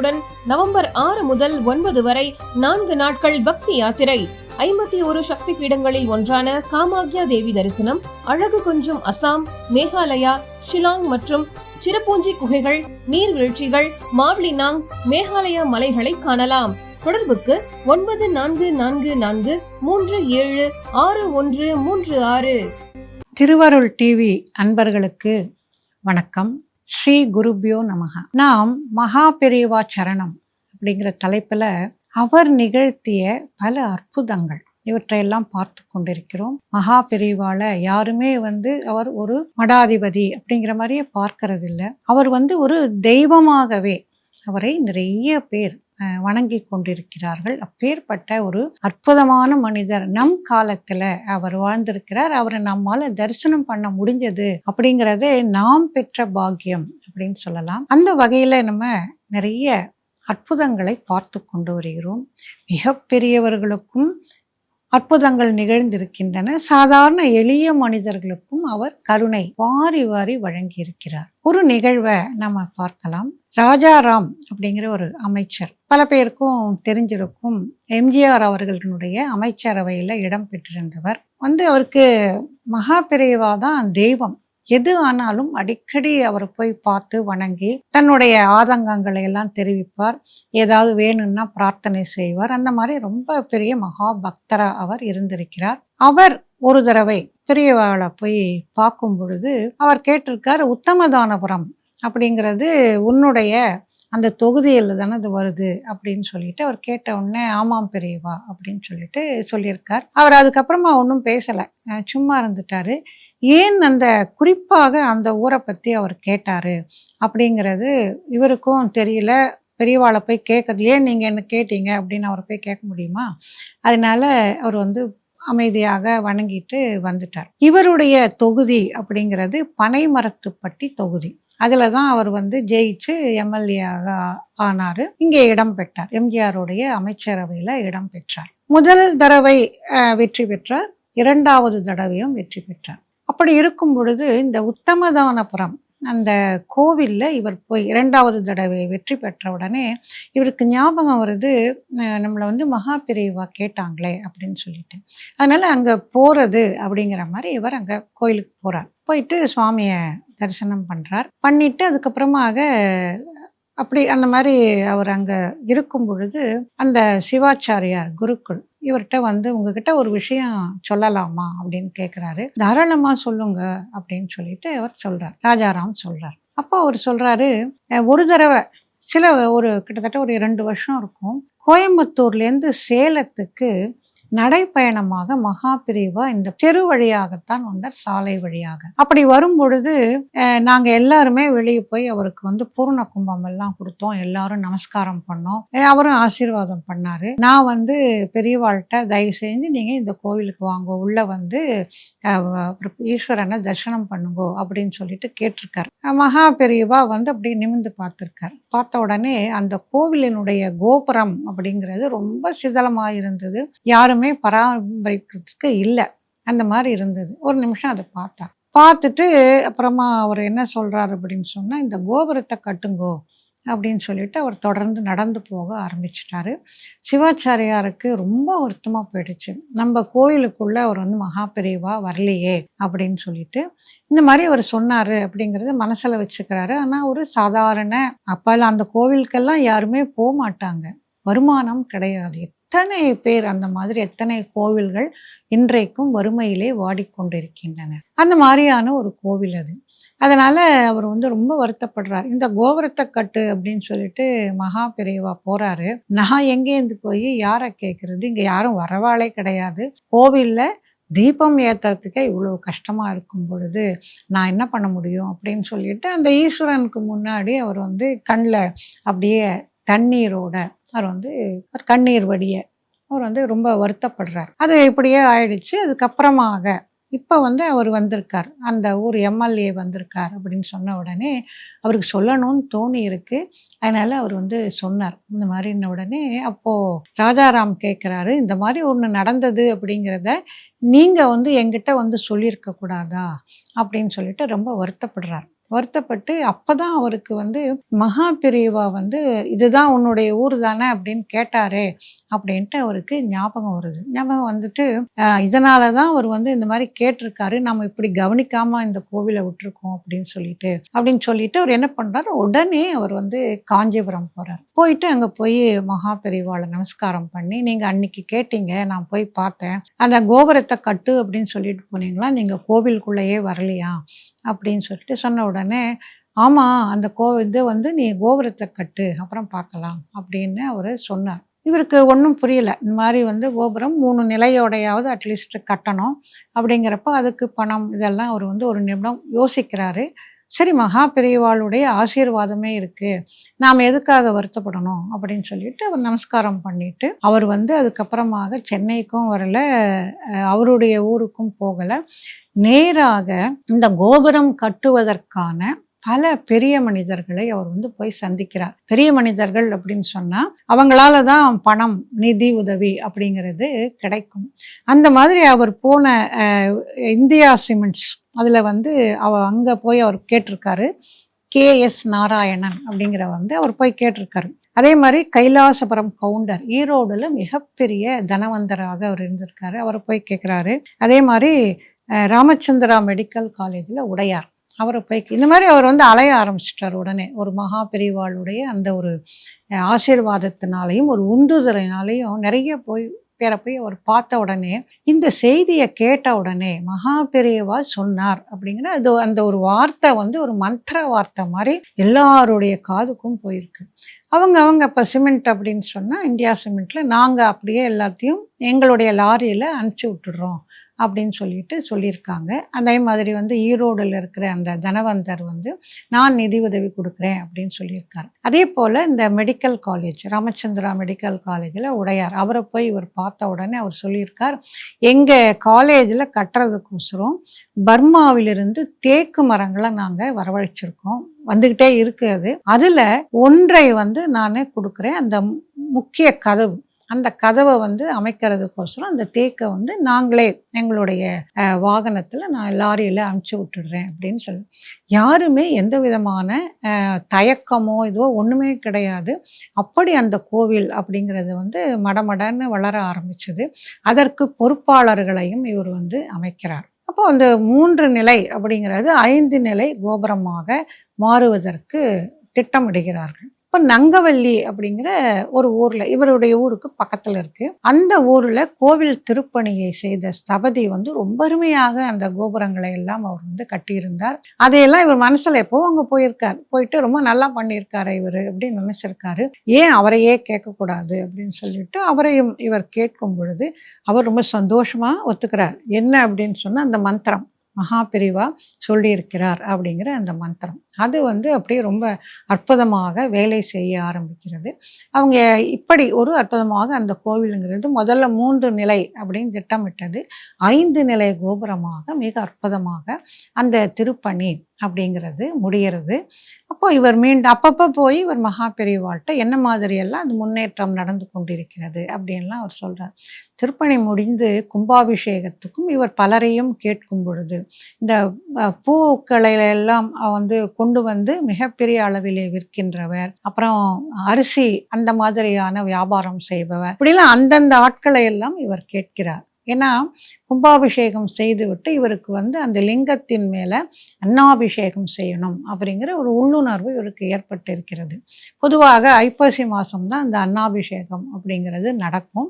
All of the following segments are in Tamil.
பூஜைகளுடன் நவம்பர் ஆறு முதல் ஒன்பது வரை நான்கு நாட்கள் பக்தி யாத்திரை. ஐம்பத்தி ஒரு சக்தி பீடங்களில் ஒன்றான காமாக்யா தேவி தரிசனம் அழகு கொஞ்சம் அசாம் மேகாலயா ஷிலாங் மற்றும் சிறப்பூஞ்சி குகைகள் நீர்வீழ்ச்சிகள் மாவ்லினாங் மேகாலயா மலைகளை காணலாம். தொடர்புக்கு ஒன்பது நான்கு நான்கு நான்கு மூன்று ஏழு ஆறு ஒன்று மூன்று ஆறு. திருவருள் டிவி அன்பர்களுக்கு வணக்கம். ஸ்ரீ குருபியோ நமக. நாம் மகா பெரியவா சரணம் அப்படிங்கிற தலைப்பில் அவர் நிகழ்த்திய பல அற்புதங்கள். இவற்றையெல்லாம் பார்த்து கொண்டிருக்கிறோம். மகா பிரிவால யாருமே வந்து அவர் ஒரு மடாதிபதி அப்படிங்கிற மாதிரியே பார்க்கறதில்ல. அவர் வந்து ஒரு தெய்வமாகவே அவரை நிறைய பேர் வணங்கி கொண்டிருக்கிறார்கள். அப்பேற்பட்ட ஒரு அற்புதமான மனிதர் நம் காலத்துல அவர் வாழ்ந்திருக்கிறார். அவரை நம்மால தரிசனம் பண்ண முடிஞ்சது அப்படிங்கிறதே நாம் பெற்ற பாக்கியம் அப்படின்னு சொல்லலாம். அந்த வகையில நம்ம நிறைய அற்புதங்களை பார்த்து கொண்டு வருகிறோம். மிகப்பெரியவர்களுக்கும் அற்புதங்கள் நிகழ்ந்திருக்கின்றன. சாதாரண எளிய மனிதர்களுக்கும் அவர் கருணை வாரி வாரி வழங்கியிருக்கிறார். ஒரு நிகழ்வை நம்ம பார்க்கலாம். ராஜாராம் அப்படிங்கிற ஒரு அமைச்சர். பல பேருக்கும் தெரிஞ்சிருக்கும் எம்ஜிஆர் அவர்களுடைய அமைச்சரவையில் இடம் பெற்றிருந்தவர். வந்து அவருக்கு மகா தான் தெய்வம். எது ஆனாலும் அடிக்கடி அவரை போய் பார்த்து வணங்கி தன்னுடைய ஆதங்கங்களை எல்லாம் தெரிவிப்பார். ஏதாவது வேணும்னா பிரார்த்தனை செய்வார். அந்த மாதிரி ரொம்ப பெரிய மகா பக்தரா அவர் இருந்திருக்கிறார். அவர் ஒரு தடவை பெரியவாளை போய் பார்க்கும் பொழுது அவர் கேட்டிருக்கார் உத்தமதானபுரம் அப்படிங்கிறது உன்னுடைய அந்த தொகுதியில் தானே அது வருது அப்படின்னு சொல்லிட்டு அவர் கேட்ட உடனே ஆமாம் பெரியவா அப்படின்னு சொல்லிட்டு சொல்லியிருக்கார். அவர் அதுக்கப்புறமா ஒன்றும் பேசலை. சும்மா இருந்துட்டாரு. ஏன் அந்த குறிப்பாக அந்த ஊரை பற்றி அவர் கேட்டார்? அப்படிங்கிறது இவருக்கும் தெரியல. பெரியவாளை போய் கேட்கறது ஏன் நீங்கள் என்ன கேட்டீங்க? அப்படின்னு அவரை போய் கேட்க முடியுமா? அதனால அவர் வந்து அமைதியாக வணங்கிட்டு வந்துட்டார். இவருடைய தொகுதி அப்படிங்கிறது பனைமரத்துப்பட்டி தொகுதி. அதில் தான் அவர் வந்து ஜெயிச்சு எம்எல்ஏயாக ஆனார். இங்கே இடம் பெற்றார். எம்ஜிஆருடைய அமைச்சரவையில் இடம் பெற்றார். முதல் தடவை அஹ், வெற்றி பெற்றார். இரண்டாவது தடவையும் வெற்றி பெற்றார். அப்படி இருக்கும் பொழுது இந்த உத்தமதானபுரம் அந்த கோவிலில் இவர் போய் இரண்டாவது தடவை வெற்றி பெற்ற உடனே இவருக்கு ஞாபகம் வருது நம்மளை வந்து மகா பிரிவா கேட்டாங்களே அப்படின்னு சொல்லிட்டு. அதனால் அங்கே போகிறது அப்படிங்கிற மாதிரி இவர் அங்கே கோயிலுக்கு போகிறார் போயிட்டு சுவாமியை தரிசனம் பண்ணுறார் பண்ணிட்டு அதுக்கப்புறமாக அப்படி அந்த மாதிரி அவர் அங்கே இருக்கும் பொழுது அந்த சிவாச்சாரியார் குருக்குள் இவர்கிட்ட வந்து உங்ககிட்ட ஒரு விஷயம் சொல்லலாமா? அப்படின்னு கேட்குறாரு தாராளமாக சொல்லுங்க அப்படின்னு சொல்லிட்டு அவர் சொல்கிறார் ராஜாராம் சொல்கிறார் அப்போ அவர் சொல்கிறாரு ஒரு தடவை சில ஒரு கிட்டத்தட்ட ஒரு இரண்டு வருஷம் இருக்கும். கோயம்புத்தூர்லேருந்து சேலத்துக்கு நடைப்பயணமாக மகா பிரிவா இந்த தெரு வழியாகத்தான் வந்தார் சாலை வழியாக. அப்படி வரும் பொழுது நாங்க எல்லாருமே வெளியே போய் அவருக்கு வந்து பூர்ண கும்பம் எல்லாம் கொடுத்தோம். எல்லாரும் நமஸ்காரம் பண்ணோம். அவரும் ஆசீர்வாதம் பண்ணாரு. நான் வந்து பெரியவாழ்கிட்ட தயவு செஞ்சு நீங்க இந்த கோவிலுக்கு வாங்க. உள்ள வந்து ஈஸ்வரனை தரிசனம் பண்ணுங்கோ அப்படின்னு சொல்லிட்டு கேட்டிருக்காரு. மகா பெரியவா வந்து அப்படியே நிமிந்து பார்த்திருக்காரு. பார்த்த உடனே அந்த கோவிலினுடைய கோபுரம் அப்படிங்கிறது ரொம்ப சிதலமாக இருந்தது யாருமே பராமரிக்கிறதுக்கு இல்லை. அந்த மாதிரி இருந்தது. ஒரு நிமிஷம் அதை பார்த்தார் பார்த்துட்டு அப்புறமா அவர் என்ன சொல்கிறார் அப்படின்னு சொன்னால் இந்த கோபுரத்தை கட்டுங்கோ அப்படின்னு சொல்லிட்டு அவர் தொடர்ந்து நடந்து போக ஆரம்பிச்சிட்டாரு. சிவாச்சாரியாருக்கு ரொம்ப வருத்தமாக போயிடுச்சு. நம்ம கோயிலுக்குள்ளே அவர் வந்து மகா வரலையே அப்படின்னு சொல்லிட்டு. இந்த மாதிரி அவர் சொன்னார் அப்படிங்கிறத மனசில் வச்சுக்கிறாரு. ஆனால் ஒரு சாதாரண அப்பெல்லாம் அந்த கோவிலுக்கெல்லாம் யாருமே போக மாட்டாங்க வருமானம் கிடையாது. எத்தனை பேர் அந்த மாதிரி எத்தனை கோவில்கள் இன்றைக்கும் வறுமையிலே வாடிக்கொண்டிருக்கின்றன? அந்த மாதிரியான ஒரு கோவில் அது. அதனால் அவர் வந்து ரொம்ப வருத்தப்படுறார். இந்த கோபுரத்தை கட்டு அப்படின்னு சொல்லிட்டு மகா பெரியவா போகிறாரு நான் எங்கேருந்து போய் யாரை கேட்குறது இங்கே யாரும் வரவாளே கிடையாது. கோவில்ல தீபம் ஏற்றுறதுக்கே இவ்வளோ கஷ்டமாக இருக்கும் பொழுது நான் என்ன பண்ண முடியும் அப்படின்னு சொல்லிட்டு அந்த ஈஸ்வரனுக்கு முன்னாடி அவர் வந்து கண்ணில் அப்படியே தண்ணீரோட அவர் வந்து கண்ணீர் வடிய அவர் வந்து ரொம்ப வருத்தப்படுறார். அது இப்படியே ஆயிடுச்சு. அதுக்கப்புறமாக இப்போ வந்து அவர் வந்திருக்கார். அந்த ஊர் எம்எல்ஏ வந்திருக்கார் அப்படின்னு சொன்ன உடனே அவருக்கு சொல்லணும்னு தோணி இருக்கு. அதனால அவர் வந்து சொன்னார். இந்த மாதிரின்ன உடனே அப்போது ராஜாராம் கேட்குறாரு இந்த மாதிரி ஒன்று நடந்தது அப்படிங்கிறத நீங்கள் வந்து எங்கிட்ட வந்து சொல்லியிருக்க கூடாதா அப்படின்னு சொல்லிட்டு ரொம்ப வருத்தப்படுறார். வருத்தப்பட்டு அப்பதான் அவருக்கு வந்து மகா பிரிவா வந்து இதுதான் உன்னுடைய ஊர் தானே? அப்படின்னு கேட்டாரே அப்படின்ட்டு அவருக்கு ஞாபகம் வருது. ஞாபகம் வந்துட்டு இதனால தான் அவர் வந்து இந்த மாதிரி கேட்டிருக்காரு. நம்ம இப்படி கவனிக்காம இந்த கோவிலை விட்டுருக்கோம் அப்படின்னு சொல்லிட்டு அப்படின்னு சொல்லிட்டு அவர் என்ன பண்றாரு? உடனே அவர் வந்து காஞ்சிபுரம் போறார். போயிட்டு அங்க போய் மகா பெரியவாளை நமஸ்காரம் பண்ணி நீங்க அன்னைக்கு கேட்டீங்க நான் போய் பார்த்தேன். அந்த கோபுரத்தை கட்டு அப்படின்னு சொல்லிட்டு போனீங்களா? நீங்க கோவிலுக்குள்ளேயே வரலையா? அப்படின்னு சொல்லிட்டு சொன்ன உடனே ஆமாம் அந்த கோ இது வந்து நீ கோபுரத்தை கட்டு அப்புறம் பார்க்கலாம் அப்படின்னு அவர் சொன்னார். இவருக்கு ஒன்றும் புரியல. இந்த மாதிரி வந்து கோபுரம் மூணு நிலையோடையாவது அட்லீஸ்ட் கட்டணும். அப்படிங்கிறப்ப அதுக்கு பணம் இதெல்லாம் அவர் வந்து ஒரு நிமிடம் யோசிக்கிறாரு. சரி மகா பெரியவாளுடைய ஆசீர்வாதமே இருக்குது நாம் எதுக்காக வருத்தப்படணும் அப்படின்னு சொல்லிட்டு அவர் நமஸ்காரம் பண்ணிட்டு அவர் வந்து அதுக்கப்புறமாக சென்னைக்கும் வரல அவருடைய ஊருக்கும் போகலை. நேராக இந்த கோபுரம் கட்டுவதற்கான பல பெரிய மனிதர்களை அவர் வந்து போய் சந்திக்கிறார். பெரிய மனிதர்கள் அப்படின்னு சொன்னால் அவங்களால தான் பணம் நிதி உதவி அப்படிங்கிறது கிடைக்கும். அந்த மாதிரி அவர் போன இந்தியா சிமெண்ட்ஸ் அதில் வந்து அவ அங்கே போய் அவர் கேட்டிருக்காரு. கே எஸ் நாராயணன் அப்படிங்கிற வந்து அவர் போய் கேட்டிருக்காரு. அதே மாதிரி கைலாசபுரம் கவுண்டர் ஈரோடில் மிகப்பெரிய தனவந்தராக அவர் இருந்திருக்காரு. அவரை போய் கேட்குறாரு அதே மாதிரி ராமச்சந்திரா மெடிக்கல் காலேஜில் உடையார் அவரை போய் இந்த மாதிரி அவர் வந்து அலைய ஆரம்பிச்சிட்டார் உடனே. ஒரு மகா பெரிவாளுடைய அந்த ஒரு ஆசீர்வாதத்தினாலையும் ஒரு உந்துதலினாலையும் நிறைய போய் பேரை போய் அவர் பார்த்த உடனே இந்த செய்தியை கேட்ட உடனே மகா பெரியவா சொன்னார் அப்படிங்கிற அது அந்த ஒரு வார்த்தை வந்து ஒரு மந்திர வார்த்தை மாதிரி எல்லாருடைய காதுக்கும் போயிருக்கு. அவங்க அவங்க இப்போ சிமெண்ட் அப்படின்னு சொன்னால் இந்தியா சிமெண்ட்டில் நாங்கள் அப்படியே எல்லாத்தையும் எங்களுடைய லாரியில் அனுப்பிச்சி விட்டுடுறோம் அப்படின்னு சொல்லிட்டு சொல்லியிருக்காங்க. அதே மாதிரி வந்து ஈரோடில் இருக்கிற அந்த தனவந்தர் வந்து நான் நிதி உதவி கொடுக்குறேன் அப்படின்னு சொல்லியிருக்காரு. அதே போல் இந்த மெடிக்கல் காலேஜ் ராமச்சந்திரா மெடிக்கல் காலேஜில் உடையார் அவரை போய் இவர் பார்த்த உடனே அவர் சொல்லியிருக்கார் எங்கள் காலேஜில் கட்டுறதுக்கோசரம் பர்மாவிலிருந்து தேக்கு மரங்களை நாங்கள் வரவழைச்சிருக்கோம். வந்துக்கிட்டே இருக்கு அது. அதில் ஒன்றை வந்து நான் கொடுக்குறேன். அந்த முக்கிய கதவு அந்த கதவை வந்து அமைக்கிறதுக்கோசரம் அந்த தேக்கை வந்து நாங்களே எங்களுடைய வாகனத்தில் நான் லாரியில் அனுப்பிச்சி விட்டுடுறேன் அப்படின்னு சொல்லி. யாருமே எந்த விதமான தயக்கமோ இதுவோ ஒன்றுமே கிடையாது. அப்படி அந்த கோவில் அப்படிங்கிறது வந்து மடமடன்னு வளர ஆரம்பிச்சது. அதற்கு பொறுப்பாளர்களையும் இவர் வந்து அமைக்கிறார். அப்போ அந்த மூன்று நிலை அப்படிங்கிறது ஐந்து நிலை கோபுரமாக மாறுவதற்கு திட்டமிடுகிறார்கள். இப்போ நங்கவல்லி அப்படிங்கிற ஒரு ஊரில் இவருடைய ஊருக்கு பக்கத்துல இருக்கு. அந்த ஊரில் கோவில் திருப்பணியை செய்த ஸ்தபதி வந்து ரொம்ப அருமையாக அந்த கோபுரங்களை எல்லாம் அவர் வந்து கட்டியிருந்தார். அதையெல்லாம் இவர் மனசுல எப்போ அங்க போயிருக்கார். போயிட்டு ரொம்ப நல்லா பண்ணியிருக்காரு இவர் அப்படின்னு நினைச்சிருக்காரு. ஏன் அவரையே கேட்கக்கூடாது அப்படின்னு சொல்லிட்டு அவரையும் இவர் கேட்கும் பொழுது அவர் ரொம்ப சந்தோஷமா ஒத்துக்கிறார். என்ன அப்படின்னு சொன்னா அந்த மந்திரம். மகாபிரிவா சொல்லியிருக்கிறார் அப்படிங்கிற அந்த மந்திரம். அது வந்து அப்படியே ரொம்ப அற்புதமாக வேலை செய்ய ஆரம்பிக்கிறது. அவங்க இப்படி ஒரு அற்புதமாக அந்த கோவிலுங்கிறது முதல்ல மூன்று நிலை அப்படின்னு திட்டமிட்டது. ஐந்து நிலை கோபுரமாக மிக அற்புதமாக அந்த திருப்பணி அப்படிங்கிறது முடிகிறது. அப்போ இவர் மீண்டும் அப்பப்போ போய் இவர் மகா பெரியவாள்கிட்ட என்ன மாதிரியெல்லாம் அது முன்னேற்றம் நடந்து கொண்டிருக்கிறது அப்படின்லாம் அவர் சொல்கிறார் திருப்பணி முடிந்து கும்பாபிஷேகத்துக்கும் இவர் பலரையும் கேட்கும் பொழுது இந்த பூக்களை எல்லாம் வந்து கொண்டு வந்து மிகப்பெரிய அளவிலே விற்கின்றவர் அப்புறம் அரிசி அந்த மாதிரியான வியாபாரம் செய்பவர் இப்படிலாம் அந்தந்த ஆட்களை எல்லாம் இவர் கேட்கிறார். ஏன்னா கும்பாபிஷேகம் செய்துவிட்டு இவருக்கு வந்து அந்த லிங்கத்தின் மேலே அன்னாபிஷேகம் செய்யணும் அப்படிங்கிற ஒரு உள்ளுணர்வு இவருக்கு ஏற்பட்டிருக்கிறது. பொதுவாக ஐப்பசி மாதம் தான் அந்த அன்னாபிஷேகம் அப்படிங்கிறது நடக்கும்.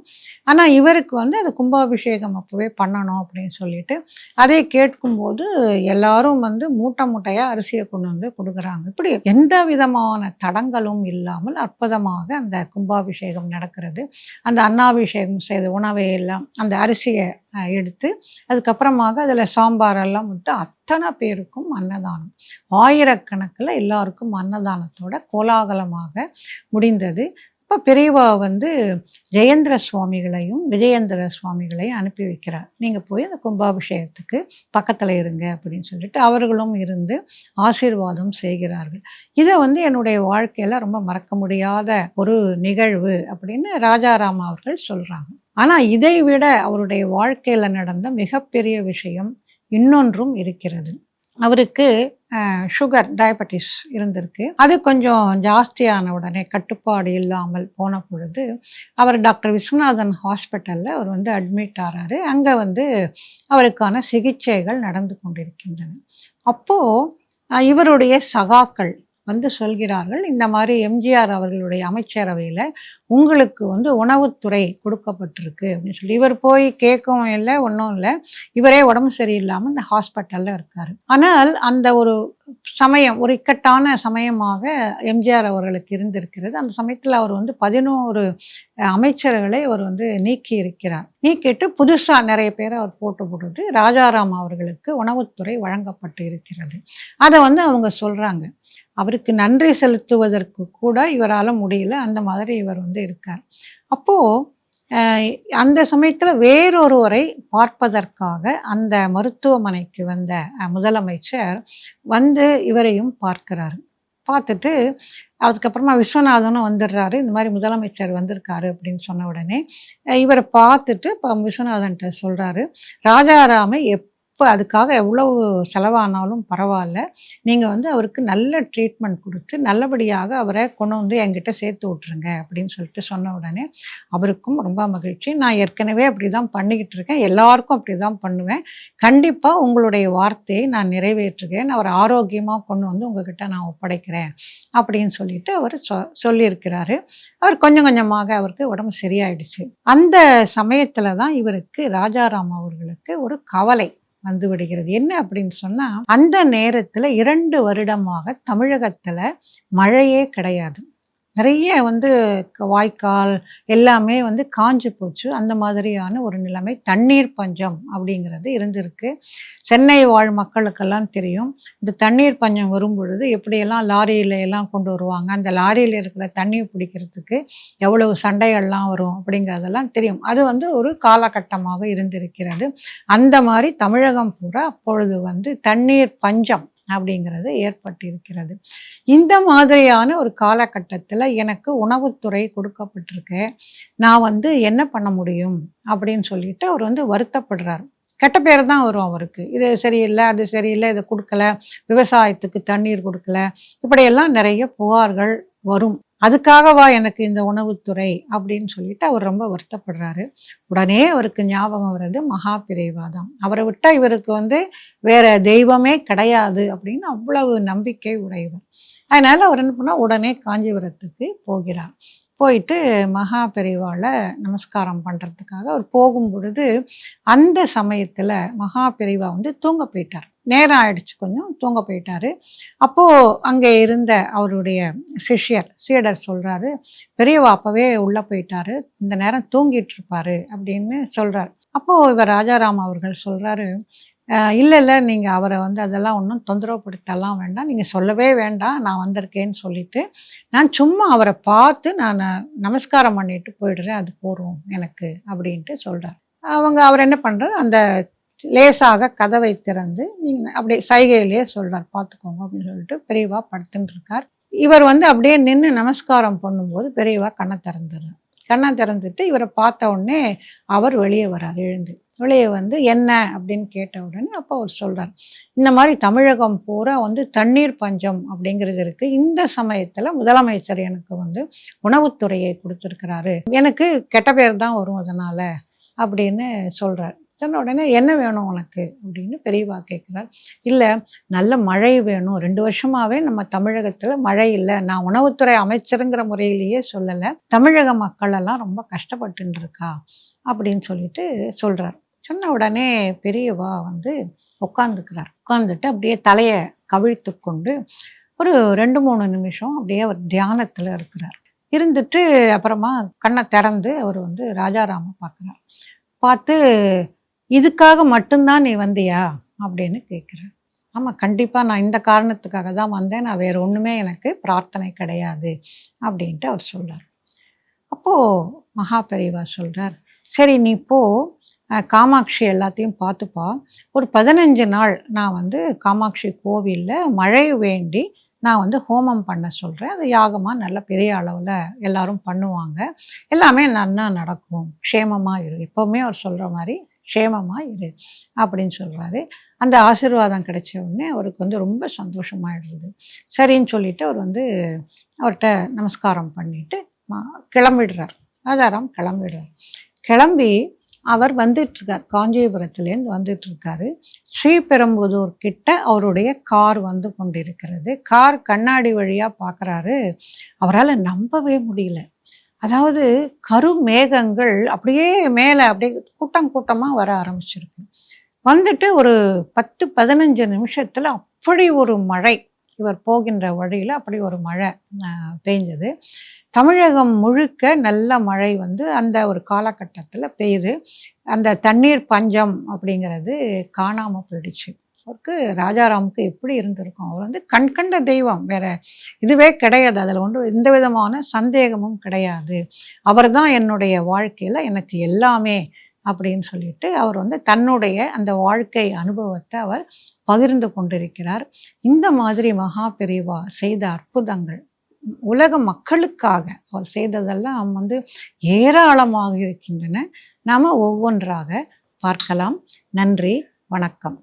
ஆனால் இவருக்கு வந்து அது கும்பாபிஷேகம் அப்போவே பண்ணணும் அப்படின்னு சொல்லிட்டு அதை கேட்கும்போது எல்லாரும் வந்து மூட்டை மூட்டையாக அரிசியை கொண்டு வந்து கொடுக்குறாங்க. இப்படி எந்த விதமான தடங்களும் இல்லாமல் அற்புதமாக அந்த கும்பாபிஷேகம் நடக்கிறது. அந்த அன்னாபிஷேகம் செய்த உணவை எல்லாம் அந்த அரிசி அரிசியை எடுத்து அதுக்கப்புறமாக அதில் சாம்பாரெல்லாம் விட்டு அத்தனை பேருக்கும் அன்னதானம். ஆயிரக்கணக்கில் எல்லாருக்கும் அன்னதானத்தோட கோலாகலமாக முடிந்தது. இப்போ பெரியவா வந்து ஜெயேந்திர சுவாமிகளையும் விஜயேந்திர சுவாமிகளையும் அனுப்பி வைக்கிறார். நீங்கள் போய் அந்த கும்பாபிஷேகத்துக்கு பக்கத்தில் இருங்க அப்படின்னு சொல்லிட்டு அவர்களும் இருந்து ஆசீர்வாதம் செய்கிறார்கள். இதை வந்து என்னுடைய வாழ்க்கையில் ரொம்ப மறக்க முடியாத ஒரு நிகழ்வு அப்படின்னு ராஜாராம் அவர்கள் சொல்கிறாங்க. ஆனால் இதை விட அவருடைய வாழ்க்கையில் நடந்த மிகப்பெரிய விஷயம் இன்னொன்றும் இருக்கிறது. அவருக்கு சுகர் டயபெட்டிஸ் இருந்திருக்கு. அது கொஞ்சம் ஜாஸ்தியான உடனே கட்டுப்பாடு இல்லாமல் போன பொழுது அவர் டாக்டர் விஸ்வநாதன் ஹாஸ்பிட்டலில் அவர் வந்து அட்மிட் ஆகிறாரு அங்கே வந்து அவருக்கான சிகிச்சைகள் நடந்து கொண்டிருக்கின்றன. அப்போது இவருடைய சகாக்கள் வந்து சொல்கிறார்கள் இந்த மாதிரி எம்ஜிஆர் அவர்களுடைய அமைச்சரவையில் உங்களுக்கு வந்து உணவுத்துறை கொடுக்கப்பட்டிருக்கு அப்படின்னு சொல்லி. இவர் போய் கேட்கவும் இல்லை ஒன்றும் இல்லை. இவரே உடம்பு சரியில்லாமல் இந்த ஹாஸ்பிட்டலில் இருக்கார். ஆனால் அந்த ஒரு சமயம் ஒரு இக்கட்டான சமயமாக எம்ஜிஆர் அவர்களுக்கு இருந்திருக்கிறது. அந்த சமயத்தில் அவர் வந்து பதினோரு அமைச்சர்களை அவர் வந்து நீக்கி இருக்கிறார். நீக்கிட்டு புதுசாக நிறைய பேரை அவர் போட்டு போடுறது ராஜாராம் அவர்களுக்கு உணவுத்துறை வழங்கப்பட்டு இருக்கிறது. அதை வந்து அவங்க சொல்கிறாங்க அவருக்கு நன்றி செலுத்துவதற்கு கூட இவரால் முடியல. அந்த மாதிரி இவர் வந்து இருக்கார். அப்போது அந்த சமயத்தில் வேறொருவரை பார்ப்பதற்காக அந்த மருத்துவமனைக்கு வந்த முதலமைச்சர் வந்து இவரையும் பார்க்கிறாரு. பார்த்துட்டு அதுக்கப்புறமா விஸ்வநாதனும் வந்துடுறாரு. இந்த மாதிரி முதலமைச்சர் வந்திருக்காரு அப்படின்னு சொன்ன உடனே இவரை பார்த்துட்டு இப்போ விஸ்வநாதன்கிட்ட சொல்கிறாரு ராஜாராமை அப்போ அதுக்காக எவ்வளவு செலவானாலும் பரவாயில்ல. நீங்கள் வந்து அவருக்கு நல்ல ட்ரீட்மெண்ட் கொடுத்து நல்லபடியாக அவரை கொண்டு வந்து என்கிட்ட சேர்த்து விட்ருங்க அப்படின்னு சொல்லிட்டு சொன்ன உடனே அவருக்கும் ரொம்ப மகிழ்ச்சி. நான் ஏற்கனவே அப்படி தான் பண்ணிக்கிட்டு இருக்கேன். எல்லாருக்கும் அப்படி தான் பண்ணுவேன். கண்டிப்பாக உங்களுடைய வார்த்தையை நான் நிறைவேற்றுகிறேன். அவர் ஆரோக்கியமாக கொண்டு வந்து உங்ககிட்ட நான் ஒப்படைக்கிறேன் அப்படின்னு சொல்லிட்டு அவர் சொ சொல்லியிருக்கிறாரு. அவர் கொஞ்சம் கொஞ்சமாக அவருக்கு உடம்பு சரியாயிடுச்சு. அந்த சமயத்தில் தான் இவருக்கு ராஜாராம் அவர்களுக்கு ஒரு கவலை. வந்து விடுகிறது. என்ன அப்படின்னு சொன்னா அந்த நேரத்தில் இரண்டு வருடமாக தமிழகத்துல மழையே கிடையாது. நிறைய வந்து க- வாய்க்கால் எல்லாமே வந்து காஞ்சு போச்சு. அந்த மாதிரியான ஒரு நிலைமை தண்ணீர் பஞ்சம் அப்படிங்கிறது இருந்திருக்கு. சென்னை வாழ் மக்களுக்கெல்லாம் தெரியும். இந்த தண்ணீர் பஞ்சம் வரும் பொழுது எப்படியெல்லாம் லாரியில எல்லாம் கொண்டு வருவாங்க அந்த லாரியில் இருக்கிற தண்ணீர் பிடிக்கிறதுக்கு எவ்வளவு சண்டைகள்லாம் வரும் அப்படிங்கிறதெல்லாம் தெரியும். அது வந்து ஒரு காலகட்டமாக இருந்திருக்கிறது. அந்த மாதிரி தமிழகம் பூரா அப்பொழுது வந்து தண்ணீர் பஞ்சம் அப்படிங்கிறது ஏற்பட்டிருக்கிறது. இந்த மாதிரியான ஒரு காலகட்டத்தில் எனக்கு உணவுத்துறை கொடுக்கப்பட்டிருக்கு. நான் வந்து என்ன பண்ண முடியும் அப்படின்னு சொல்லிட்டு அவர் வந்து வருத்தப்படுறார். கெட்ட பேர் தான் வரும் அவருக்கு. இது சரியில்லை அது சரியில்லை இதை கொடுக்கல விவசாயத்துக்கு தண்ணீர் கொடுக்கல இப்படியெல்லாம் நிறைய புகார்கள் வரும். அதுக்காகவா எனக்கு இந்த உணவுத்துறை அப்படின்னு சொல்லிட்டு அவர் ரொம்ப வருத்தப்படுறாரு. உடனே அவருக்கு ஞாபகம் வர்றது மகா பிரிவாதம் அவரை விட்டால் இவருக்கு வந்து வேற தெய்வமே கிடையாது அப்படின்னு அவ்வளவு நம்பிக்கை உடையவர். அதனால் அவர் என்ன பண்ணால் உடனே காஞ்சிபுரத்துக்கு போகிறார். போயிட்டு மகா பெரிவாளை நமஸ்காரம் பண்ணுறதுக்காக அவர் போகும் பொழுது அந்த சமயத்தில் மகா பிரிவா வந்து தூங்க போயிட்டார். நேரம் ஆயிடுச்சு கொஞ்சம் தூங்க போயிட்டாரு. அப்போது அங்கே இருந்த அவருடைய சிஷ்யர் சீடர் சொல்கிறாரு பெரியவா அப்போவே உள்ளே போயிட்டாரு. இந்த நேரம் தூங்கிட்டு இருப்பாரு அப்படின்னு சொல்கிறார் அப்போது இவர் ராஜாராம் அவர்கள் சொல்கிறாரு இல்லை இல்லை நீங்கள் அவரை வந்து அதெல்லாம் ஒன்றும் தொந்தரவுப்படுத்தலாம் வேண்டாம். நீங்கள் சொல்லவே வேண்டாம். நான் வந்திருக்கேன்னு சொல்லிட்டு நான் சும்மா அவரை பார்த்து நான் நமஸ்காரம் பண்ணிட்டு போயிடுறேன். அது போகிறோம் எனக்கு அப்படின்ட்டு சொல்கிறார் அவங்க அவர் என்ன பண்ணுறாரு அந்த லேசாக கதவை திறந்து நீங்கள் அப்படியே சைகையிலேயே சொல்கிறார் பார்த்துக்கோங்க அப்படின்னு சொல்லிட்டு பெரியவா படுத்துன்னு இருக்கார் இவர் வந்து அப்படியே நின்று நமஸ்காரம் பண்ணும்போது பெரியவா கண்ணை திறந்துடுறார். கண்ணை திறந்துட்டு இவரை பார்த்த உடனே அவர் வெளியே வரார் எழுந்து. வெளியே வந்து என்ன? அப்படின்னு கேட்ட உடனே அப்போ அவர் சொல்கிறார் இந்த மாதிரி தமிழகம் பூரா வந்து தண்ணீர் பஞ்சம் அப்படிங்கிறது இருக்குது இந்த சமயத்தில் முதலமைச்சர் எனக்கு வந்து உணவுத்துறையை கொடுத்துருக்கிறாரு. எனக்கு கெட்ட பேர் தான் வரும் அதனால் அப்படின்னு சொல்கிறார் சொன்ன உடனே என்ன வேணும் உனக்கு? அப்படின்னு பெரியவா கேட்குறார் இல்லை நல்ல மழை வேணும். ரெண்டு வருஷமாகவே நம்ம தமிழகத்தில் மழை இல்லை. நான் உணவுத்துறை அமைச்சருங்கிற முறையிலேயே சொல்லலை. தமிழக மக்களெல்லாம் ரொம்ப கஷ்டப்பட்டு இருக்கா அப்படின்னு சொல்லிட்டு சொல்கிறார் சொன்ன உடனே பெரியவா வந்து உட்காந்துக்கிறார் உட்காந்துட்டு அப்படியே தலையை கவிழ்த்து கொண்டு ஒரு ரெண்டு மூணு நிமிஷம் அப்படியே அவர் தியானத்தில் இருக்கிறார். இருந்துட்டு அப்புறமா கண்ணை திறந்து அவர் வந்து ராஜாராம பார்க்குறார். பார்த்து இதுக்காக மட்டும்தான் நீ வந்தியா? அப்படின்னு கேட்குறேன் ஆமாம் கண்டிப்பாக நான் இந்த காரணத்துக்காக தான் வந்தேன். நான் வேறு ஒன்றுமே எனக்கு பிரார்த்தனை கிடையாது அப்படின்ட்டு அவர் சொல்கிறார் அப்போது மகா பெரியவா சொல்கிறார் சரி நீ போ. காமாட்சி எல்லாத்தையும் பார்த்துப்பா. ஒரு பதினஞ்சு நாள் நான் வந்து காமாட்சி கோவிலில் மழை வேண்டி நான் வந்து ஹோமம் பண்ண சொல்கிறேன் அது யாகமாக நல்ல பெரிய அளவில் எல்லாரும் பண்ணுவாங்க. எல்லாமே நன்னா நடக்கும். க்ஷேமமாக இரு. எப்போவுமே அவர் சொல்கிற மாதிரி க்ஷேமமாக இரு அப்படின்னு சொல்கிறாரு அந்த ஆசீர்வாதம் கிடைச்ச உடனே அவருக்கு வந்து ரொம்ப சந்தோஷமாயிடுது. சரின்னு சொல்லிட்டு அவர் வந்து அவர்கிட்ட நமஸ்காரம் பண்ணிட்டு கிளம்பிடுறார். ராஜாராம் கிளம்பிடுறார். கிளம்பி அவர் வந்துட்டுருக்கார். காஞ்சிபுரத்துலேருந்து வந்துட்டுருக்காரு. ஸ்ரீபெரும்புதூர் கிட்ட அவருடைய கார் வந்து கொண்டிருக்கிறது. கார் கண்ணாடி வழியாக பார்க்குறாரு அவரால் நம்பவே முடியல. அதாவது கருமேகங்கள் அப்படியே மேலே அப்படியே கூட்டம் கூட்டமாக வர ஆரம்பிச்சிருக்கு. வந்துட்டு ஒரு பத்து பதினஞ்சு நிமிஷத்தில் அப்படி ஒரு மழை இவர் போகின்ற வழியில் அப்படி ஒரு மழை பெய்ஞ்சது. தமிழகம் முழுக்க நல்ல மழை வந்து அந்த ஒரு காலகட்டத்தில் பெய்யுது. அந்த தண்ணீர் பஞ்சம் அப்படிங்கிறது காணாமல் போயிடுச்சு. அவருக்கு ராஜாராமுக்கு எப்படி இருந்திருக்கும்? அவர் வந்து கண்கண்ட தெய்வம் வேற இதுவே கிடையாது. அதில் ஒன்று எந்த விதமான சந்தேகமும் கிடையாது. அவர் தான் என்னுடைய வாழ்க்கையில் எனக்கு எல்லாமே அப்படின்னு சொல்லிட்டு அவர் வந்து தன்னுடைய அந்த வாழ்க்கை அனுபவத்தை அவர் பகிர்ந்து கொண்டிருக்கிறார். இந்த மாதிரி மகா பெரிவா செய்த அற்புதங்கள் உலக மக்களுக்காக அவர் செய்ததெல்லாம் வந்து ஏராளமாக இருக்கின்றன. நாம் ஒவ்வொன்றாக பார்க்கலாம். நன்றி வணக்கம்.